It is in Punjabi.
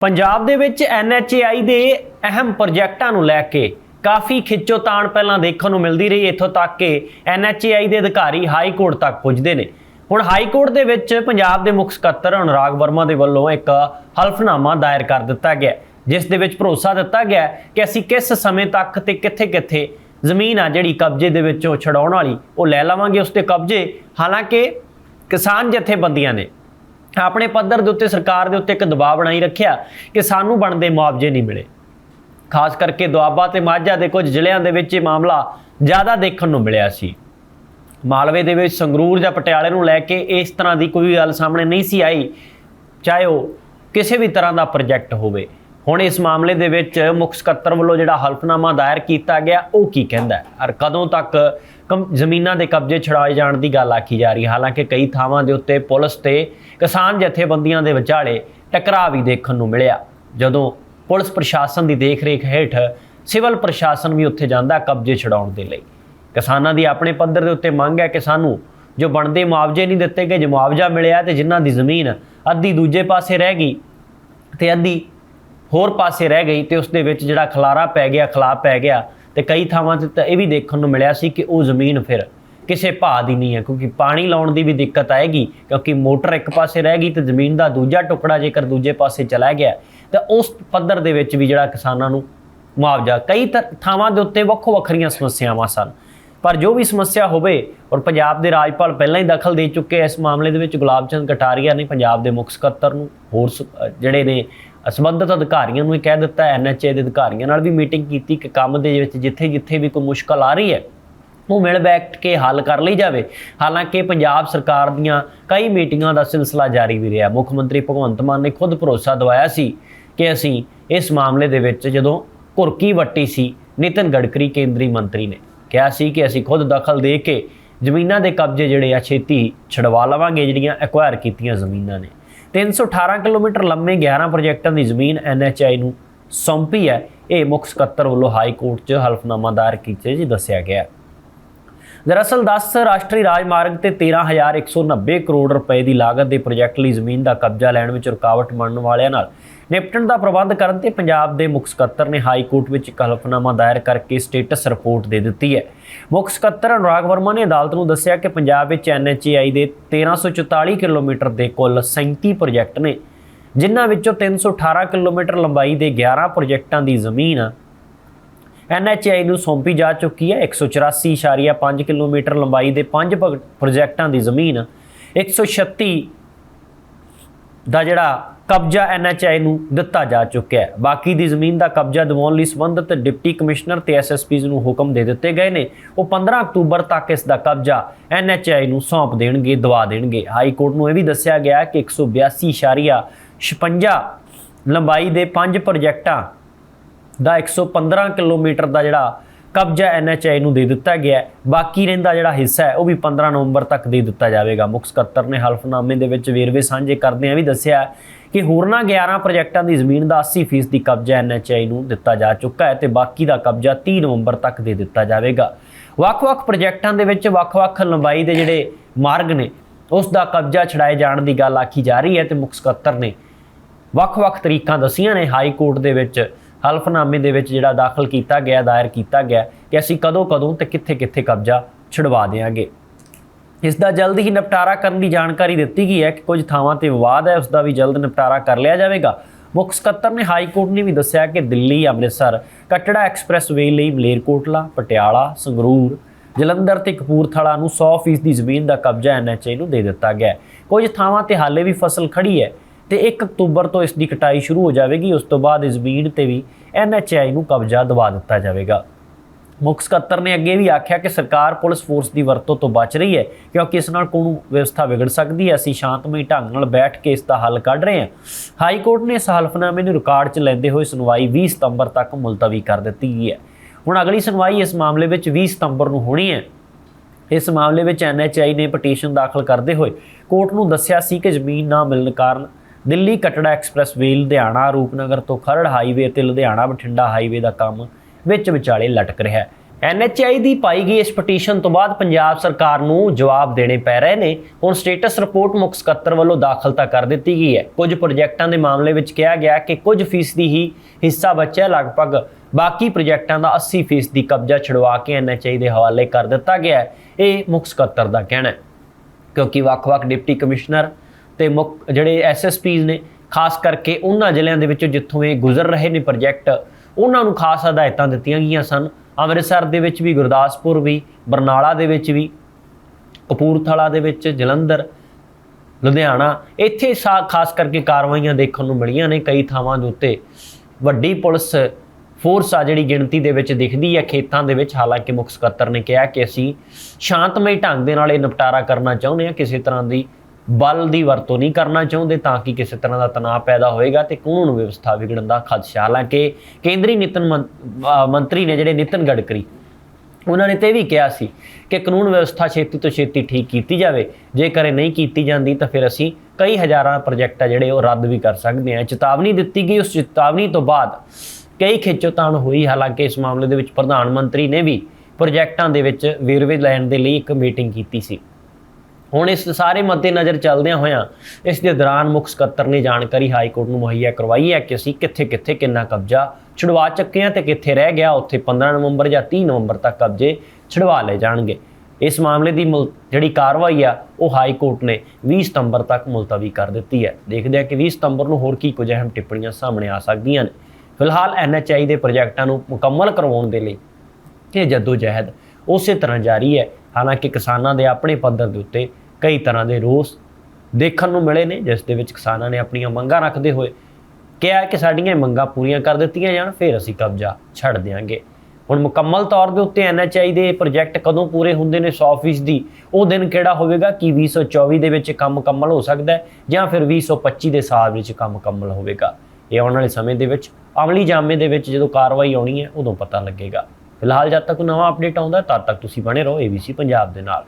ਪੰਜਾਬ ਦੇ ਵਿੱਚ NHAI ਦੇ ਅਹਿਮ ਪ੍ਰੋਜੈਕਟਾਂ ਨੂੰ ਲੈ ਕੇ ਕਾਫੀ ਖਿੱਚੋਤਾਣ ਪਹਿਲਾਂ ਦੇਖਣ ਨੂੰ ਮਿਲਦੀ ਰਹੀ, ਇੱਥੋਂ ਤੱਕ ਕਿ NHAI ਦੇ ਅਧਿਕਾਰੀ ਹਾਈ ਕੋਰਟ ਤੱਕ ਪੁੱਜਦੇ ਨੇ। ਹੁਣ ਹਾਈ ਕੋਰਟ ਦੇ ਵਿੱਚ ਪੰਜਾਬ ਦੇ ਮੁੱਖ ਸਕੱਤਰ ਅਨੁਰਾਗ ਵਰਮਾ ਦੇ ਵੱਲੋਂ ਇੱਕ ਹਲਫਨਾਮਾ ਦਾਇਰ ਕਰ ਦਿੱਤਾ ਗਿਆ ਜਿਸ ਦੇ ਵਿੱਚ ਭਰੋਸਾ ਦਿੱਤਾ ਗਿਆ ਕਿ ਅਸੀਂ ਕਿਸ ਸਮੇਂ ਤੱਕ ਤੇ ਕਿੱਥੇ-ਕਿੱਥੇ ਜ਼ਮੀਨ ਆ ਜਿਹੜੀ ਕਬਜ਼ੇ ਦੇ ਵਿੱਚੋਂ ਛਡਾਉਣ ਵਾਲੀ, ਉਹ ਲੈ ਲਵਾਂਗੇ ਉਸ ਤੇ ਕਬਜ਼ੇ। ਹਾਲਾਂਕਿ ਕਿਸਾਨ ਜਥੇਬੰਦੀਆਂ ਨੇ ਆਪਣੇ ਪੱਧਰ ਦੇ ਉੱਤੇ ਸਰਕਾਰ ਦੇ ਉੱਤੇ ਇੱਕ ਦਬਾਅ ਬਣਾਈ ਰੱਖਿਆ ਕਿ ਸਾਨੂੰ ਬਣਦੇ ਮੁਆਵਜ਼ੇ ਨਹੀਂ ਮਿਲੇ। ਖਾਸ ਕਰਕੇ ਦੁਆਬਾ ਤੇ ਮਾਝਾ ਦੇ ਕੁਝ ਜ਼ਿਲ੍ਹਿਆਂ ਦੇ ਵਿੱਚ ਇਹ ਮਾਮਲਾ ਜ਼ਿਆਦਾ ਦੇਖਣ ਨੂੰ ਮਿਲਿਆ ਸੀ। ਮਾਲਵੇ ਦੇ ਵਿੱਚ ਸੰਗਰੂਰ ਜਾਂ ਪਟਿਆਲੇ ਨੂੰ ਲੈ ਕੇ ਇਸ ਤਰ੍ਹਾਂ ਦੀ ਕੋਈ ਗੱਲ ਸਾਹਮਣੇ ਨਹੀਂ ਸੀ ਆਈ, ਚਾਹੇ ਉਹ ਕਿਸੇ ਵੀ ਤਰ੍ਹਾਂ ਦਾ ਪ੍ਰੋਜੈਕਟ ਹੋਵੇ। ਹੁਣ ਇਸ ਮਾਮਲੇ ਦੇ ਵਿੱਚ ਮੁੱਖ ਸਕੱਤਰ ਵੱਲੋਂ ਜਿਹੜਾ ਹਲਫਨਾਮਾ ਦਾਇਰ ਕੀਤਾ ਗਿਆ, ਉਹ ਕੀ ਕਹਿੰਦਾ ਔਰ ਕਦੋਂ ਤੱਕ ਜ਼ਮੀਨਾਂ ਦੇ ਕਬਜ਼ੇ ਛੁਡਾਏ ਜਾਣ ਦੀ ਗੱਲ ਆਖੀ ਜਾ ਰਹੀ ਹਾਲਾਂਕਿ ਕਈ ਥਾਵਾਂ ਦੇ ਉੱਤੇ ਪੁਲਿਸ ਤੇ ਕਿਸਾਨ ਜਥੇਬੰਦੀਆਂ ਦੇ ਵਿਚਾਲੇ ਟਕਰਾਅ ਵੀ ਦੇਖਣ ਨੂੰ ਮਿਲਿਆ। ਜਦੋਂ ਪੁਲਿਸ ਪ੍ਰਸ਼ਾਸਨ ਦੀ ਦੇਖਰੇਖ ਹੇਠ ਸਿਵਲ ਪ੍ਰਸ਼ਾਸਨ ਵੀ ਉੱਥੇ ਜਾਂਦਾ ਕਬਜ਼ੇ ਛੁਡਾਉਣ ਦੇ ਲਈ। ਕਿਸਾਨਾਂ ਦੀ ਆਪਣੇ ਪੱਧਰ ਦੇ ਉੱਤੇ ਮੰਗ ਹੈ ਕਿ ਸਾਨੂੰ ਜੋ ਬਣਦੇ ਮੁਆਵਜ਼ੇ ਨਹੀਂ ਦਿੱਤੇ ਗਏ, ਜੇ ਮੁਆਵਜ਼ਾ ਮਿਲਿਆ ਤੇ ਜਿਨ੍ਹਾਂ ਦੀ ਜ਼ਮੀਨ ਅੱਧੀ ਦੂਜੇ ਪਾਸੇ ਰਹਿ ਗਈ ਤੇ ਅੱਧੀ ਹੋਰ ਪਾਸੇ ਰਹਿ ਗਈ ਤੇ ਉਸ ਦੇ ਵਿੱਚ ਜਿਹੜਾ ਖਲਾਰਾ ਪੈ ਗਿਆ ਖਲਾ ਪੈ ਗਿਆ ਤੇ ਕਈ ਥਾਵਾਂ ਤੇ ਤਾਂ ਇਹ ਵੀ ਦੇਖਣ ਨੂੰ ਮਿਲਿਆ ਸੀ ਕਿ ਉਹ ਜ਼ਮੀਨ ਫਿਰ ਕਿਸੇ ਭਾਅ ਦੀ ਨਹੀਂ ਹੈ, ਕਿਉਂਕਿ ਪਾਣੀ ਲਾਉਣ ਦੀ ਵੀ ਦਿੱਕਤ ਆਏਗੀ, ਕਿਉਂਕਿ ਮੋਟਰ ਇੱਕ ਪਾਸੇ ਰਹਿ ਗਈ ਤੇ ਜ਼ਮੀਨ ਦਾ ਦੂਜਾ ਟੁਕੜਾ ਜੇਕਰ ਦੂਜੇ ਪਾਸੇ ਚਲਾ ਗਿਆ, ਤਾਂ ਉਸ ਪੱਧਰ ਦੇ ਵਿੱਚ ਵੀ ਜਿਹੜਾ ਕਿਸਾਨਾਂ ਨੂੰ ਮੁਆਵਜ਼ਾ, ਕਈ ਤ- ਥਾਵਾਂ ਦੇ ਉੱਤੇ ਵੱਖੋ ਵੱਖਰੀਆਂ ਸਮੱਸਿਆਵਾਂ ਸਨ। ਪਰ ਜੋ ਵੀ ਸਮੱਸਿਆ ਹੋਵੇ, ਔਰ ਪੰਜਾਬ ਦੇ ਰਾਜਪਾਲ ਪਹਿਲਾਂ ਹੀ ਦਖਲ ਦੇ ਚੁੱਕੇ ਇਸ ਮਾਮਲੇ ਦੇ ਵਿੱਚ, ਗੁਲਾਬ ਚੰਦ ਕਟਾਰੀਆ ਨੇ ਪੰਜਾਬ ਦੇ ਮੁੱਖ ਸਕੱਤਰ ਨੂੰ ਹੋਰ ਸ- ਜਿਹੜੇ ਨੇ ਸੰਬੰਧਿਤ ਅਧਿਕਾਰੀਆਂ ਨੂੰ ਇਹ ਕਹਿ ਦਿੱਤਾ ਐਨਐਚਏ ਦੇ ਅਧਿਕਾਰੀਆਂ ਨਾਲ ਵੀ ਮੀਟਿੰਗ ਕੀਤੀ ਕਿ ਕੰਮ ਦੇ ਵਿੱਚ ਜਿੱਥੇ ਜਿੱਥੇ ਵੀ ਕੋਈ ਮੁਸ਼ਕਲ ਆ ਰਹੀ ਹੈ, ਉਹ ਮਿਲ ਬੈਠ ਕੇ ਹੱਲ ਕਰ ਲਈ ਜਾਵੇ। ਹਾਲਾਂਕਿ ਪੰਜਾਬ ਸਰਕਾਰ ਦੀਆਂ ਕਈ ਮੀਟਿੰਗਾਂ ਦਾ ਸਿਲਸਿਲਾ ਜਾਰੀ ਵੀ ਰਿਹਾ। ਮੁੱਖ ਮੰਤਰੀ ਭਗਵੰਤ ਮਾਨ ਨੇ ਖੁਦ ਭਰੋਸਾ ਦਿਵਾਇਆ ਸੀ ਕਿ ਅਸੀਂ ਇਸ ਮਾਮਲੇ ਦੇ ਵਿੱਚ ਜਦੋਂ ਘੁਰਕੀ ਵੱਟੀ ਸੀ, ਨਿਤਨ ਗਡਕਰੀ ਕੇਂਦਰੀ ਮੰਤਰੀ ਨੇ ਕਿਹਾ ਸੀ ਕਿ ਅਸੀਂ ਖੁਦ ਦਖਲ ਦੇ ਕੇ ਜ਼ਮੀਨਾਂ ਦੇ ਕਬਜ਼ੇ ਜਿਹੜੇ ਆ, ਛੇਤੀ ਛਡਵਾ ਲਵਾਂਗੇ, ਜਿਹੜੀਆਂ ਐਕਵਾਇਰ ਕੀਤੀਆਂ ਜ਼ਮੀਨਾਂ ਨੇ। 318 ਕਿਲੋਮੀਟਰ ਲੰਮੇ 11 ਪ੍ਰੋਜੈਕਟਾਂ ਦੀ ਜ਼ਮੀਨ ਐਨਐਚਆਈ ਨੂੰ ਸੌਂਪੀ ਹੈ। ਇਹ ਮੁੱਖ ਸਕੱਤਰ ਵੱਲੋਂ ਹਾਈ ਕੋਰਟ 'ਚ ਹਲਫਨਾਮਾ ਦਾਇਰ ਕੀਤੇ ਜੀ ਦੱਸਿਆ ਗਿਆ। ਦਰਅਸਲ 10 ਰਾਸ਼ਟਰੀ ਰਾਜਮਾਰਗ ਤੇ 13190 ਕਰੋੜ ਰੁਪਏ ਦੀ ਲਾਗਤ ਦੇ ਪ੍ਰੋਜੈਕਟ ਲਈ ਜ਼ਮੀਨ ਦਾ ਕਬਜ਼ਾ ਲੈਣ ਵਿੱਚ ਰੁਕਾਵਟ ਬਣਨ ਵਾਲਿਆਂ ਨਾਲ ਨਿਪਟਣ ਦਾ ਪ੍ਰਬੰਧ ਕਰਨ ਤੇ ਪੰਜਾਬ ਦੇ ਮੁੱਖ ਸਕੱਤਰ ਨੇ ਹਾਈ ਕੋਰਟ ਵਿੱਚ ਇੱਕ ਹਲਫਨਾਮਾ ਦਾਇਰ ਕਰਕੇ ਸਟੇਟਸ ਰਿਪੋਰਟ ਦੇ ਦਿੱਤੀ ਹੈ। ਮੁੱਖ ਸਕੱਤਰ ਅਨੁਰਾਗ ਵਰਮਾ ਨੇ ਅਦਾਲਤ ਨੂੰ ਦੱਸਿਆ ਕਿ ਪੰਜਾਬ ਵਿੱਚ ਐਨਐਚਏਆਈ ਦੇ 1344 ਕਿਲੋਮੀਟਰ ਦੇ ਕੁੱਲ 37 ਪ੍ਰੋਜੈਕਟ ਨੇ, ਜਿਨ੍ਹਾਂ ਵਿੱਚੋਂ 318 ਕਿਲੋਮੀਟਰ ਲੰਬਾਈ ਦੇ 11 ਪ੍ਰੋਜੈਕਟਾਂ ਦੀ ਜ਼ਮੀਨ ਐਨਐਚਆਈ ਨੂੰ ਸੌਂਪੀ ਜਾ ਚੁੱਕੀ ਹੈ। 184.5 ਕਿਲੋਮੀਟਰ ਲੰਬਾਈ ਦੇ ਪੰਜ ਪ੍ਰੋਜੈਕਟਾਂ ਦੀ ਜ਼ਮੀਨ। 136 ਦਾ ਜਿਹੜਾ ਕਬਜ਼ਾ ਐਨਐਚਆਈ ਨੂੰ ਦਿੱਤਾ ਜਾ ਚੁੱਕਿਆ ਹੈ। ਬਾਕੀ ਦੀ ਜ਼ਮੀਨ ਦਾ ਕਬਜ਼ਾ ਦਿਵਾਉਣ ਲਈ ਸੰਬੰਧਿਤ ਡਿਪਟੀ ਕਮਿਸ਼ਨਰ ਤੇ ਐਸਐਸਪੀਜ਼ ਨੂੰ ਹੁਕਮ ਦੇ ਦਿੱਤੇ ਗਏ ਨੇ। ਉਹ 15 ਅਕਤੂਬਰ ਤੱਕ ਇਸ ਦਾ ਕਬਜ਼ਾ ਐਨਐਚਆਈ ਨੂੰ ਸੌਂਪ ਦੇਣਗੇ, ਦਵਾ ਦੇਣਗੇ। ਹਾਈ ਕੋਰਟ ਨੂੰ ਇਹ ਵੀ ਦੱਸਿਆ ਗਿਆ ਕਿ 182.56 ਲੰਬਾਈ ਦੇ ਪੰਜ ਪ੍ਰੋਜੈਕਟਾਂ ਦਾ 115 ਕਿਲੋਮੀਟਰ ਦਾ ਜਿਹੜਾ ਕਬਜ਼ਾ ਐਨਐਚਆਈ ਨੂੰ ਦੇ ਦਿੱਤਾ ਗਿਆ ਬਾਕੀ ਰਹਿੰਦਾ ਜਿਹੜਾ ਹਿੱਸਾ ਹੈ, ਉਹ ਵੀ 15 ਨਵੰਬਰ ਤੱਕ ਦੇ ਦਿੱਤਾ ਜਾਵੇਗਾ। ਮੁੱਖ ਸਕੱਤਰ ਨੇ ਹਲਫਨਾਮੇ ਦੇ ਵਿੱਚ ਵੇਰਵੇ ਸਾਂਝੇ ਕਰਦਿਆਂ ਵੀ ਦੱਸਿਆ ਕਿ ਹੋਰਨਾਂ 11 ਪ੍ਰੋਜੈਕਟਾਂ ਦੀ ਜ਼ਮੀਨ ਦਾ 80% ਦੀ ਕਬਜ਼ਾ ਐਨਐਚਆਈ ਨੂੰ ਦਿੱਤਾ ਜਾ ਚੁੱਕਾ ਹੈ ਤੇ ਬਾਕੀ ਦਾ ਕਬਜ਼ਾ 30 ਨਵੰਬਰ ਤੱਕ ਦੇ ਦਿੱਤਾ ਜਾਵੇਗਾ। ਵੱਖ-ਵੱਖ ਪ੍ਰੋਜੈਕਟਾਂ ਦੇ ਵਿੱਚ ਵੱਖ-ਵੱਖ ਲੰਬਾਈ ਦੇ ਜਿਹੜੇ ਮਾਰਗ ਨੇ, ਉਸ ਦਾ ਕਬਜ਼ਾ ਛਡਾਏ ਜਾਣ ਦੀ ਗੱਲ ਆਖੀ ਜਾ ਰਹੀ ਹੈ ਤੇ ਮੁੱਖ ਸਕੱਤਰ ਨੇ ਵੱਖ-ਵੱਖ ਤਰੀਕਾਂ ਦਸੀਆਂ ਨੇ। ਹਾਈ ਕੋਰਟ ਦੇ ਵਿੱਚ ਹਲਫਨਾਮੇ ਦੇ ਵਿੱਚ ਜਿਹੜਾ ਦਾਖਲ ਕੀਤਾ ਗਿਆ, ਦਾਇਰ ਕੀਤਾ ਗਿਆ ਕਿ ਅਸੀਂ ਕਦੋਂ-ਕਦੋਂ ਤੇ ਕਿੱਥੇ-ਕਿੱਥੇ ਕਬਜ਼ਾ ਛੁਡਵਾ ਦੇਵਾਂਗੇ ਇਸ ਦਾ ਜਲਦ ਹੀ ਨਿਪਟਾਰਾ ਕਰਨ ਦੀ ਜਾਣਕਾਰੀ ਦਿੱਤੀ ਗਈ ਹੈ ਕਿ ਕੁਝ ਥਾਵਾਂ ਤੇ ਵਿਵਾਦ ਹੈ, ਉਸ ਦਾ ਵੀ ਜਲਦ ਨਿਪਟਾਰਾ ਕਰ ਲਿਆ ਜਾਵੇਗਾ। ਮੁੱਖ ਸਕੱਤਰ ਨੇ ਹਾਈ ਕੋਰਟ ਨੇ ਵੀ ਦੱਸਿਆ ਕਿ ਦਿੱਲੀ, ਅੰਮ੍ਰਿਤਸਰ, ਕਟੜਾ ਐਕਸਪ੍ਰੈਸਵੇ ਲਈ ਮਲੇਰਕੋਟਲਾ, ਪਟਿਆਲਾ, ਸੰਗਰੂਰ, ਜਲੰਧਰ ਤੇ ਕਪੂਰਥਲਾ ਨੂੰ 100% ਦੀ ਜ਼ਮੀਨ ਦਾ ਕਬਜ਼ਾ ਐਨਐਚਏ ਨੂੰ ਦੇ ਦਿੱਤਾ ਗਿਆ ਕੁਝ ਥਾਵਾਂ ਤੇ ਹਾਲੇ ਵੀ ਫਸਲ ਖੜੀ ਹੈ। ਤੇ 1 ਅਕਤੂਬਰ ਤੋਂ ਇਸ ਦੀ ਕਟਾਈ ਸ਼ੁਰੂ ਹੋ ਜਾਵੇਗੀ। ਉਸ ਤੋਂ ਬਾਅਦ ਇਸ ਜ਼ਮੀਨ ਤੇ ਵੀ ਐਨਐਚਆਈ ਨੂੰ ਕਬਜ਼ਾ ਦਵਾ ਦਿੱਤਾ ਜਾਵੇਗਾ। ਮੁੱਖ ਸਕੱਤਰ ਨੇ ਅੱਗੇ ਵੀ ਆਖਿਆ ਕਿ ਸਰਕਾਰ ਪੁਲਿਸ ਫੋਰਸ ਦੀ ਵਰਤੋਂ ਤੋਂ ਬਚ ਰਹੀ ਹੈ, ਕਿਉਂਕਿ ਇਸ ਨਾਲ ਕਾਨੂੰਨ ਵਿਵਸਥਾ ਵਿਗੜ ਸਕਦੀ ਹੈ। ਅਸੀਂ ਸ਼ਾਂਤਮਈ ਢੰਗ ਨਾਲ ਬੈਠ ਕੇ ਇਸ ਦਾ ਹੱਲ ਕੱਢ ਰਹੇ ਹਾਂ। ਹਾਈ ਕੋਰਟ ਨੇ ਇਸ ਹਲਫਨਾਮੇ ਨੂੰ ਰਿਕਾਰਡ 'ਚ ਲੈਂਦੇ ਹੋਏ ਸੁਣਵਾਈ 20 ਸਤੰਬਰ ਤੱਕ ਮੁਲਤਵੀ ਕਰ ਦਿੱਤੀ ਗਈ ਹੈ। ਹੁਣ ਅਗਲੀ ਸੁਣਵਾਈ ਇਸ ਮਾਮਲੇ ਵਿੱਚ 20 ਸਤੰਬਰ ਨੂੰ ਹੋਣੀ ਹੈ। ਇਸ ਮਾਮਲੇ ਵਿੱਚ ਐਨਐਚਆਈ ਨੇ ਪਟੀਸ਼ਨ ਦਾਖਲ ਕਰਦੇ ਹੋਏ ਕੋਰਟ ਨੂੰ ਦੱਸਿਆ ਸੀ ਕਿ ਜ਼ਮੀਨ ਨਾ ਮਿਲਣ ਕਾਰਨ ਦਿੱਲੀ ਕਟੜਾ ਐਕਸਪ੍ਰੈਸਵੇ ਲੁਧਿਆਣਾ, ਰੂਪਨਗਰ ਤੋਂ ਖਰੜ ਹਾਈਵੇ ਅਤੇ ਲੁਧਿਆਣਾ ਬਠਿੰਡਾ ਹਾਈਵੇ ਦਾ ਕੰਮ ਵਿੱਚ ਵਿਚਾਲੇ ਲਟਕ ਰਿਹਾ ਹੈ। ਐਨਐਚਆਈ ਦੀ ਪਾਈ ਗਈ ਇਸ ਪਟੀਸ਼ਨ ਤੋਂ ਬਾਅਦ ਪੰਜਾਬ ਸਰਕਾਰ ਨੂੰ ਜਵਾਬ ਦੇਣੇ ਪੈ ਰਹੇ ਨੇ। ਹੁਣ ਸਟੇਟਸ ਰਿਪੋਰਟ ਮੁੱਖ ਸਕੱਤਰ ਵੱਲੋਂ ਦਾਖਲ ਤਾਂ ਕਰ ਦਿੱਤੀ ਗਈ ਹੈ। ਕੁਝ ਪ੍ਰੋਜੈਕਟਾਂ ਦੇ ਮਾਮਲੇ ਵਿੱਚ ਕਿਹਾ ਗਿਆ ਕਿ ਕੁਝ ਫੀਸਦੀ ਹੀ ਹਿੱਸਾ ਬਚਿਆ, ਲਗਭਗ ਬਾਕੀ ਪ੍ਰੋਜੈਕਟਾਂ ਦਾ 80 ਫੀਸਦੀ ਕਬਜ਼ਾ ਛੁਡਵਾ ਕੇ ਐਨਐਚਆਈ ਦੇ ਹਵਾਲੇ ਕਰ ਦਿੱਤਾ ਗਿਆ ਹੈ। ਇਹ ਮੁੱਖ ਸਕੱਤਰ ਦਾ ਕਹਿਣਾ ਹੈ। ਕਿਉਂਕਿ ਵੱਖ-ਵੱਖ ਡਿਪਟੀ ਕਮਿਸ਼ਨਰ ਤੇ ਮੁੱਖ ਜਿਹੜੇ ਐਸਐਸਪੀਜ਼ ਨੇ, ਖਾਸ ਕਰਕੇ ਉਹਨਾਂ ਜ਼ਿਲ੍ਹਿਆਂ ਦੇ ਵਿੱਚੋਂ ਜਿੱਥੋਂ ਇਹ ਗੁਜ਼ਰ ਰਹੇ ਨੇ ਪ੍ਰੋਜੈਕਟ ਉਹਨਾਂ ਨੂੰ ਖਾਸ ਹਦਾਇਤਾਂ ਦਿੱਤੀਆਂ ਗਈਆਂ ਸਨ। ਅੰਮ੍ਰਿਤਸਰ ਦੇ ਵਿੱਚ ਵੀ, ਗੁਰਦਾਸਪੁਰ ਵੀ, ਬਰਨਾਲਾ ਦੇ ਵਿੱਚ ਵੀ, ਕਪੂਰਥਲਾ ਦੇ ਵਿੱਚ, ਜਲੰਧਰ, ਲੁਧਿਆਣਾ, ਇੱਥੇ ਸਾ- ਖਾਸ ਕਰਕੇ ਕਾਰਵਾਈਆਂ ਦੇਖਣ ਨੂੰ ਮਿਲੀਆਂ ਨੇ ਕਈ ਥਾਵਾਂ ਦੇ ਉੱਤੇ। ਵੱਡੀ ਪੁਲਿਸ ਫੋਰਸ ਆ ਜਿਹੜੀ ਗਿਣਤੀ ਦੇ ਵਿੱਚ ਦਿਖਦੀ ਹੈ, ਖੇਤਾਂ ਦੇ ਵਿੱਚ। ਹਾਲਾਂਕਿ ਮੁੱਖ ਸਕੱਤਰ ਨੇ ਕਿਹਾ ਕਿ ਅਸੀਂ ਸ਼ਾਂਤਮਈ ਢੰਗ ਦੇ ਨਾਲ ਇਹ ਨਿਪਟਾਰਾ ਕਰਨਾ ਚਾਹੁੰਦੇ ਹਾਂ। ਕਿਸੇ ਤਰ੍ਹਾਂ ਦੀ ਬਲ ਦੀ ਵਰਤੋਂ ਨਹੀਂ ਕਰਨਾ ਚਾਹੁੰਦੇ ਤਾਂ ਕਿ ਕਿਸੇ ਤਰ੍ਹਾਂ ਦਾ ਤਣਾਅ ਪੈਦਾ ਹੋਏਗਾ ਤੇ ਕਾਨੂੰਨ ਵਿਵਸਥਾ ਵਿਗੜਨ ਦਾ ਖਦਸ਼ਾ ਹਾਲਾਂਕਿ ਕੇਂਦਰੀ ਨਿਤਨ ਮੰਤਰੀ ਨੇ ਜਿਹੜੇ ਨਿਤਨ ਗਡਕਰੀ, ਉਹਨਾਂ ਨੇ ਤੇ ਇਹ ਵੀ ਕਿਹਾ ਸੀ ਕਿ ਕਾਨੂੰਨ ਵਿਵਸਥਾ ਛੇਤੀ ਤੋਂ ਛੇਤੀ ਠੀਕ ਕੀਤੀ ਜਾਵੇ, ਜੇਕਰ ਇਹ ਨਹੀਂ ਕੀਤੀ ਜਾਂਦੀ ਤਾਂ ਫਿਰ ਅਸੀਂ ਕਈ ਹਜ਼ਾਰਾਂ ਪ੍ਰੋਜੈਕਟ ਆ ਜਿਹੜੇ ਉਹ ਰੱਦ ਵੀ ਕਰ ਸਕਦੇ ਹਾਂ। ਚੇਤਾਵਨੀ ਦਿੱਤੀ ਗਈ, ਉਸ ਚੇਤਾਵਨੀ ਤੋਂ ਬਾਅਦ ਕਈ ਖਿੱਚੋਤਾਣ ਹੋਈ, ਹਾਲਾਂਕਿ ਇਸ ਮਾਮਲੇ ਦੇ ਵਿੱਚ ਪ੍ਰਧਾਨ ਮੰਤਰੀ ਨੇ ਵੀ ਪ੍ਰੋਜੈਕਟਾਂ ਦੇ ਵਿੱਚ ਵੇਰਵੇ ਲੈਣ ਦੇ ਲਈ ਇੱਕ ਮੀਟਿੰਗ ਕੀਤੀ ਸੀ। ਹੁਣ ਇਸ ਸਾਰੇ ਮੱਦੇਨਜ਼ਰ ਚੱਲਦਿਆਂ ਹੋਇਆਂ ਇਸ ਦੇ ਦੌਰਾਨ ਮੁੱਖ ਸਕੱਤਰ ਨੇ ਜਾਣਕਾਰੀ ਹਾਈ ਕੋਰਟ ਨੂੰ ਮੁਹੱਈਆ ਕਰਵਾਈ ਹੈ ਕਿ ਅਸੀਂ ਕਿੱਥੇ-ਕਿੱਥੇ ਕਿੰਨਾ ਕਬਜ਼ਾ ਛੁਡਵਾ ਚੁੱਕੇ ਹਾਂ ਤੇ ਕਿੱਥੇ ਰਹਿ ਗਿਆ, ਉੱਥੇ 15 ਨਵੰਬਰ ਜਾਂ 30 ਨਵੰਬਰ ਤੱਕ ਕਬਜ਼ੇ ਛੁਡਵਾ ਲਏ ਜਾਣਗੇ। ਇਸ ਮਾਮਲੇ ਦੀ ਮੁਲ- ਜਿਹੜੀ ਕਾਰਵਾਈ ਆ, ਉਹ ਹਾਈ ਕੋਰਟ ਨੇ 20 ਸਤੰਬਰ ਤੱਕ ਮੁਲਤਵੀ ਕਰ ਦਿੱਤੀ ਹੈ। ਦੇਖਦੇ ਹਾਂ ਕਿ 20 ਸਤੰਬਰ ਨੂੰ ਹੋਰ ਕੀ ਕੁਝ ਅਹਿਮ ਟਿੱਪਣੀਆਂ ਸਾਹਮਣੇ ਆ ਸਕਦੀਆਂ ਨੇ। ਫਿਲਹਾਲ ਐਨਐਚਆਈ ਦੇ ਪ੍ਰੋਜੈਕਟਾਂ ਨੂੰ ਮੁਕੰਮਲ ਕਰਵਾਉਣ ਦੇ ਲਈ ਇਹ ਜਹਿਦ ਉਸੇ ਤਰ੍ਹਾਂ ਜਾਰੀ ਹੈ। ਹਾਲਾਂਕਿ ਕਿਸਾਨਾਂ ਦੇ ਆਪਣੇ ਪੱਧਰ ਦੇ ਉੱਤੇ ਕਈ ਤਰ੍ਹਾਂ ਦੇ ਰੋਸ ਦੇਖਣ ਨੂੰ ਮਿਲੇ ਨੇ, ਜਿਸ ਦੇ ਵਿੱਚ ਕਿਸਾਨਾਂ ਨੇ ਆਪਣੀਆਂ ਮੰਗਾਂ ਰੱਖਦੇ ਹੋਏ ਕਿਹਾ ਕਿ ਸਾਡੀਆਂ ਇਹ ਮੰਗਾਂ ਪੂਰੀਆਂ ਕਰ ਦਿੱਤੀਆਂ ਜਾਣ, ਫਿਰ ਅਸੀਂ ਕਬਜ਼ਾ ਛੱਡ ਦਿਆਂਗੇ। ਹੁਣ ਮੁਕੰਮਲ ਤੌਰ ਦੇ ਉੱਤੇ ਐਨਐਚਆਈ ਦੇ ਪ੍ਰੋਜੈਕਟ ਕਦੋਂ ਪੂਰੇ ਹੁੰਦੇ ਨੇ 100% ਦੀ ਉਹ ਦਿਨ ਕਿਹੜਾ ਹੋਵੇਗਾ? ਕਿ 2024 ਦੇ ਵਿੱਚ ਕੰਮ ਮੁਕੰਮਲ ਹੋ ਸਕਦਾ ਹੈ ਜਾਂ ਫਿਰ 2025 ਦੇ ਸਾਲ ਵਿੱਚ ਕੰਮ ਮੁਕੰਮਲ ਹੋਵੇਗਾ? ਇਹ ਆਉਣ ਵਾਲੇ ਸਮੇਂ ਦੇ ਵਿੱਚ, ਅਮਲੀ ਜਾਮੇ ਦੇ ਵਿੱਚ ਜਦੋਂ ਕਾਰਵਾਈ ਆਉਣੀ ਹੈ, ਉਦੋਂ ਪਤਾ ਲੱਗੇਗਾ। ਫਿਲਹਾਲ ਜਦ ਤੱਕ ਨਵਾਂ ਅਪਡੇਟ ਆਉਂਦਾ, ਤਦ ਤੱਕ ਤੁਸੀਂ ਬਣੇ ਰਹੋ ABC ਪੰਜਾਬ ਦੇ ਨਾਲ।